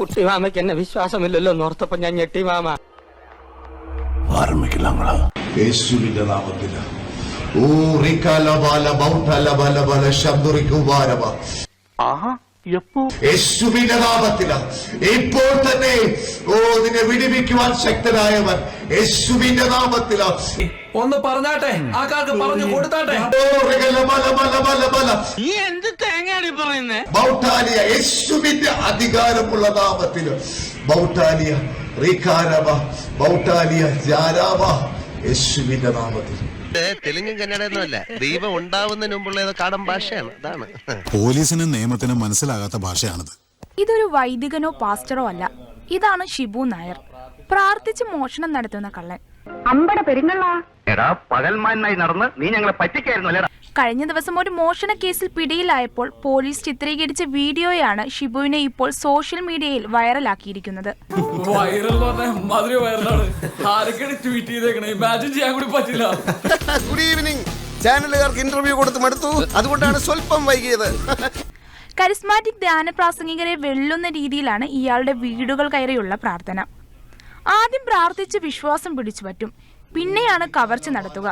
മാമയ്ക്ക് എന്നെ വിശ്വാസമില്ലല്ലോ എന്നോർത്തപ്പോ ഞാൻ ഞെട്ടിമാമ ആരംഭിക്കില്ല യേശുവിന്റെ യേശുവിന്റെ ഇപ്പോൾ തന്നെ ഓ നിന്നെ വിടിവിക്കുവാൻ ശക്തനായവൻ യേശുവിന്റെ നാമത്തിൽ ഒന്ന് പറഞ്ഞാട്ടെ? ആ കാർക്ക് പറഞ്ഞു കൊടുത്താട്ടെ? നീ എന്ത് തേങ്ങയാണ് പറയുന്നേ? ബൗട്ടാലിയ യേശുവിന്റെ അധികാരമുള്ള നാമത്തിൽ ബൗട്ടാലിയ റീകാരവ ബൗട്ടാലിയ ജാരാവ യേശുവിന്റെ നാമത്തിൽ. തെലുങ്കും കന്നഡയൊന്നുമല്ല ദൈവം ഉണ്ടാവുന്നതിന് മുമ്പുള്ള കാടൻ ഭാഷയാണ്. അതാണ്. പോലീസിനും നിയമത്തിനും മനസ്സിലാകാത്ത ഭാഷയാണിത്. ഇതൊരു വൈദികനോ പാസ്റ്ററോ അല്ല. ഇതാണ് ഷിബു നായർ. പ്രാർത്ഥിച്ച് മോഷണം നടത്തുന്ന കള്ളൻ. അമ്പട പെരുങ്ങളാ എടാ പകൽമാനായി നടന്ന് നീ ഞങ്ങളെ പറ്റിക്കായിരുന്നു അല്ലേടാ? കഴിഞ്ഞ ദിവസം ഒരു മോഷണ കേസിൽ പിടിയിലായപ്പോൾ പോലീസ് ചിത്രീകരിച്ച വീഡിയോയാണ് ഷിബുവിനെ ഇപ്പോൾ സോഷ്യൽ മീഡിയയിൽ വൈറലാക്കിയിരിക്കുന്നത്. വൈറൽ പറഞ്ഞ മധുര വൈറലാണ്. ആരൊക്കെയാണ് ട്വീറ്റ് ചെയ്തേക്കണേ? ഇമാജിൻ ചെയ്യാൻ കൂടി പറ്റില്ല. ഗുഡ് ഈവനിങ് ചാനലുകാർക്ക് ഇന്റർവ്യൂ കൊടുത്ത് മടുത്തു. അതുകൊണ്ടാണ് സ്വല്പം വൈകിയത്. കരിസ്മാറ്റിക് ധ്യാന പ്രാസംഗികരെ വെല്ലുന്ന രീതിയിലാണ് ഇയാളുടെ വീടുകൾ കയറിയുള്ള പ്രാർത്ഥന. ആദ്യം പ്രാർത്ഥിച്ച് വിശ്വാസം പിടിച്ചു പറ്റും. പിന്നെയാണ് കവർച്ച നടത്തുക.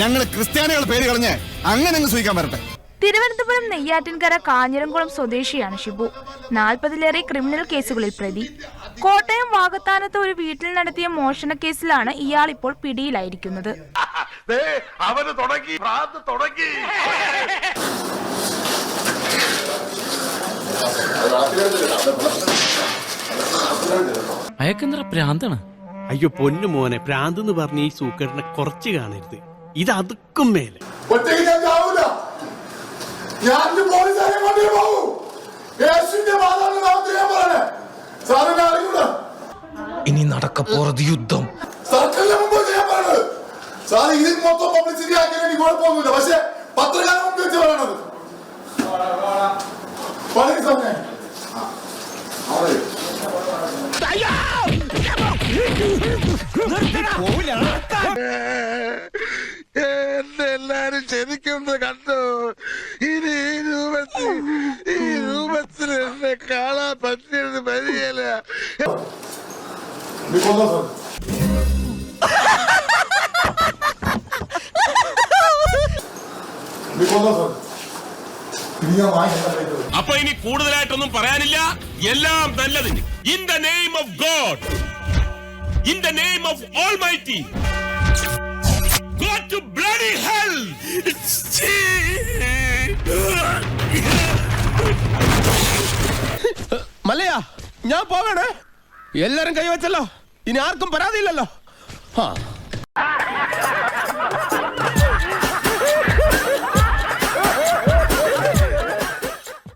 ഞങ്ങൾ ക്രിസ്ത്യാനികൾ പേര് കളഞ്ഞ് അങ്ങനെ അങ്ങ് വരട്ടെ. തിരുവനന്തപുരം നെയ്യാറ്റിൻകര കാഞ്ഞിരംകുളം സ്വദേശിയാണ് ഷിബു. നാൽപ്പതിലേറെ ക്രിമിനൽ കേസുകളിൽ പ്രതി. കോട്ടയം വാഗത്താനത്ത് ഒരു വീട്ടിൽ നടത്തിയ മോഷണ കേസിലാണ് ഇയാൾ ഇപ്പോൾ പിടിയിലായിരിക്കുന്നത്. അവന് തുടങ്ങി തുടങ്ങി. അയക്കെന്തറ പ്രാന്താണ് അയ്യോ പൊന്നു മോനെ പ്രാന്ത് എന്ന് പറഞ്ഞ ഈ സൂക്കറിനെ കുറച്ച് കാണരുത്. ഇത് അതുക്കും മേലെ. ഇനി നടക്ക പോറത് യുദ്ധം. സർക്കാരിന്റെ മുമ്പ് വെച്ച് ഞാൻ പറയണത്. സാർ ഇതിൽ മൊത്തം പബ്ലിസിറ്റി ആക്കിയാൽ എനിക്ക് കുഴപ്പമൊന്നുമില്ല. പക്ഷെ പത്രക്കാരൻ മുമ്പ് വെച്ച് പറയണത്. എന്നെ എല്ലാരും കണ്ടു? ഇനി ഈ രൂപത്തിൽ ഈ രൂപത്തിൽ എന്നെ കാണാൻ പറ്റിയത് പരിചയല്ല അപ്പൊ ഇനി കൂടുതലായിട്ടൊന്നും പറയാനില്ല. എല്ലാം നല്ലതിന്. In the name of God In the name of almighty Go to bloody hell! Mallya ഞാൻ പോകണേ എല്ലാരും കൈവച്ചല്ലോ ഇനി ആർക്കും പരാതിയില്ലല്ലോ